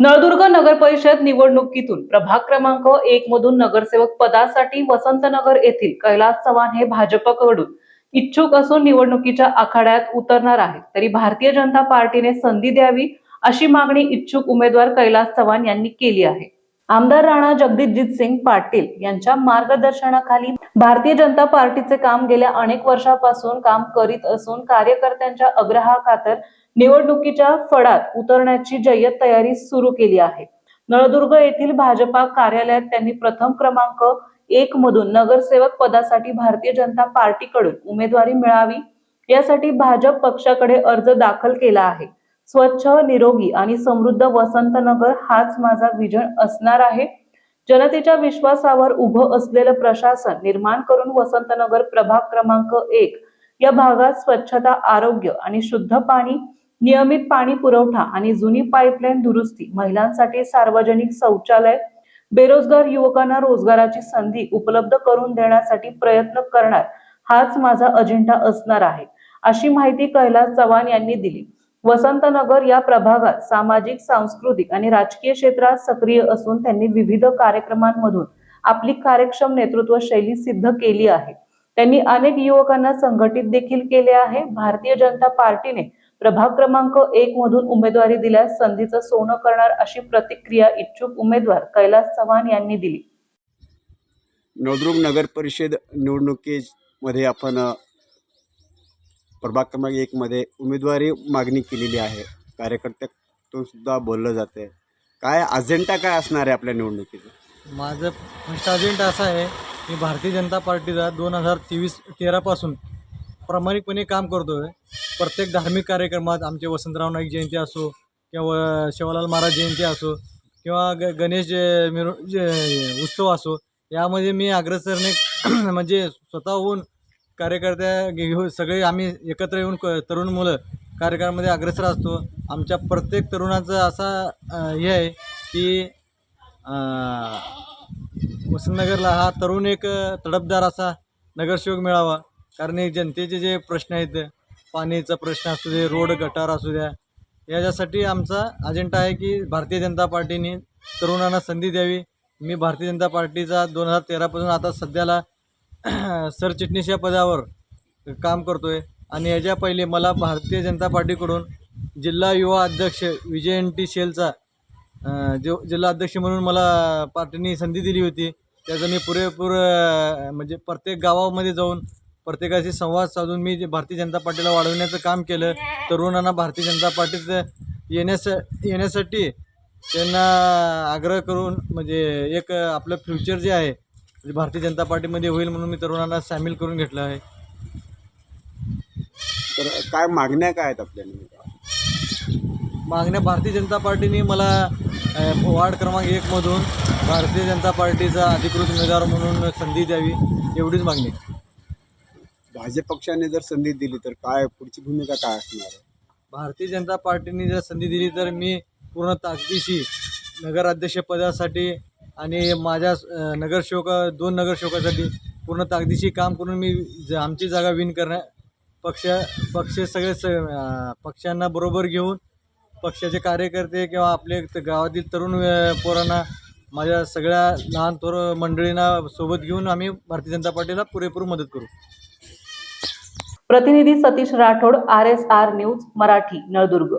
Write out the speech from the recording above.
नळदुर्ग नगर परिषद निवडणुकीतून प्रभाग क्रमांक एक मधून नगरसेवक पदासाठी वसंतनगर येथील कैलास चव्हाण हे भाजपकडून इच्छुक असून निवडणुकीच्या आखाड्यात उतरणार आहेत. तरी भारतीय जनता पार्टीने संधी द्यावी अशी मागणी इच्छुक उमेदवार कैलास चव्हाण यांनी केली आहे. आमदार राणा जगदीतजीत सिंग पाटील यांच्या मार्गदर्शनाखाली भारतीय जनता पार्टीचे काम गेल्या अनेक वर्षापासून काम करीत असून कार्यकर्त्यांच्या अग्रहाखातर निवडणुकीच्या फडात उतरण्याची जय्यत तयारी सुरू केली आहे. नळदुर्ग येथील भाजपा कार्यालयात त्यांनी प्रथम क्रमांक एक मधून नगरसेवक पदासाठी भारतीय जनता पार्टीकडून उमेदवारी मिळावी यासाठी भाजप पक्षाकडे अर्ज दाखल केला आहे. स्वच्छ निरोगी आणि समृद्ध वसंतनगर हाच माझा विजन असणार आहे. जनतेच्या विश्वासावर उभं असलेलं प्रशासन निर्माण करून वसंतनगर प्रभाग क्रमांक एक या भागात स्वच्छता आरोग्य आणि शुद्ध पाणी नियमित पाणी पुरवठा आणि जुनी पाईपलाईन दुरुस्ती महिलांसाठी सार्वजनिक शौचालय बेरोजगार युवकांना रोजगाराची संधी उपलब्ध करून देण्यासाठी प्रयत्न करणार हाच माझा अजेंडा असणार आहे. अशी माहिती कैलास चव्हाण यांनी दिली. वसंतनगर या प्रभागात सामाजिक सांस्कृतिक आणि राजकीय क्षेत्रात सक्रिय असून त्यांनी विविध कार्यक्रमांमधून आपली कार्यक्षम नेतृत्व शैली सिद्ध केली आहे. त्यांनी अनेक युवकांना संघटित देखील केले आहे. भारतीय जनता पार्टीने प्रभाग क्रमांक एक मधून उमेदवारी दिल्यास संधीचं सोनं करणार अशी प्रतिक्रिया इच्छुक उमेदवार कैलास चव्हाण यांनी दिली. नवदुर्ग नगर परिषद निवडणुकीमध्ये आपण प्रभाग क्रमांक एकमध्ये उमेदवारी मागणी केलेली आहे. कार्यकर्त्यातून सुद्धा बोललं जाते काय अजेंडा काय असणार आहे आपल्या निवडणुकीचं? माझं फर्स्ट अजेंडा असा आहे की भारतीय जनता पार्टीचा दोन हजार तेवीस तेरापासून प्रामाणिकपणे काम करतो आहे प्रत्येक धार्मिक कार्यक्रमात आमचे वसंतराव नाईक जयंती असो किंवा शिवालाल महाराज जयंती असो किंवा ग गणेश मिरु जे उत्सव असो यामध्ये मी अग्रसरने म्हणजे स्वतःहून कार्यकर्त्या घेऊन हो, सगळे आम्ही एकत्र येऊन क तरुण मुलं कार्यक्रमामध्ये अग्रेसर असतो. आमच्या प्रत्येक तरुणाचं असा हे आहे की वसंतनगरला हा तरुण एक तडपदार असा नगरसेवक मिळावा. कारण हे जनतेचे जे प्रश्न आहेत पाणीचा प्रश्न असू दे रोड गटार असू द्या याच्यासाठी आमचा अजेंडा आहे की भारतीय जनता पार्टीने तरुणांना संधी द्यावी. मी भारतीय जनता पार्टीचा दोन हजार तेरापासून आता सध्याला सरचिटणीस या पदावर काम करतो आहे आणि याच्या पहिले मला भारतीय जनता पार्टीकडून जिल्हा युवा अध्यक्ष विजय एन टी शेलचा जो जिल्हा अध्यक्ष म्हणून मला पार्टीने संधी दिली होती त्याचं मी पुरेपूर म्हणजे प्रत्येक गावामध्ये जाऊन प्रत्येकाशी संवाद साधून मी जे भारतीय जनता पार्टीला वाढवण्याचं काम केलं तरुणांना भारतीय जनता पार्टीत येण्यास येण्यासाठी त्यांना आग्रह करून म्हणजे एक आपलं फ्युचर जे आहे म्हणजे भारतीय जनता पार्टीमध्ये होईल म्हणून मी तरुणांना सामील करून घेतलं आहे. तर काय मागण्या काय आहेत आपल्या? मागण्या भारतीय जनता पार्टीने मला वार्ड क्रमांक एकमधून भारतीय जनता पार्टीचा अधिकृत उमेदवार म्हणून संधी द्यावी एवढीच मागणी भाजप पक्षाने जर संधी दिली तर काय पुढची भूमिका काय असणार आहे? भारतीय जनता पार्टीने जर संधी दिली तर मी पूर्ण ताकदीशी नगराध्यक्षपदासाठी आणि माझ्या अ, नगरसेवक दोन नगरसेवकासाठी पूर्ण ताकदीशी काम करून मी ज आमची जागा विन करण्या पक्ष पक्ष सगळे स पक्षांना बरोबर घेऊन पक्षाचे कार्यकर्ते किंवा आपले गावातील तरुण पोरांना माझ्या सगळ्या लहान थोर मंडळींना सोबत घेऊन आम्ही भारतीय जनता पार्टीला पुरेपूर मदत करू. प्रतिनिधी Satish Rathod R S R news Marathi Naldurg.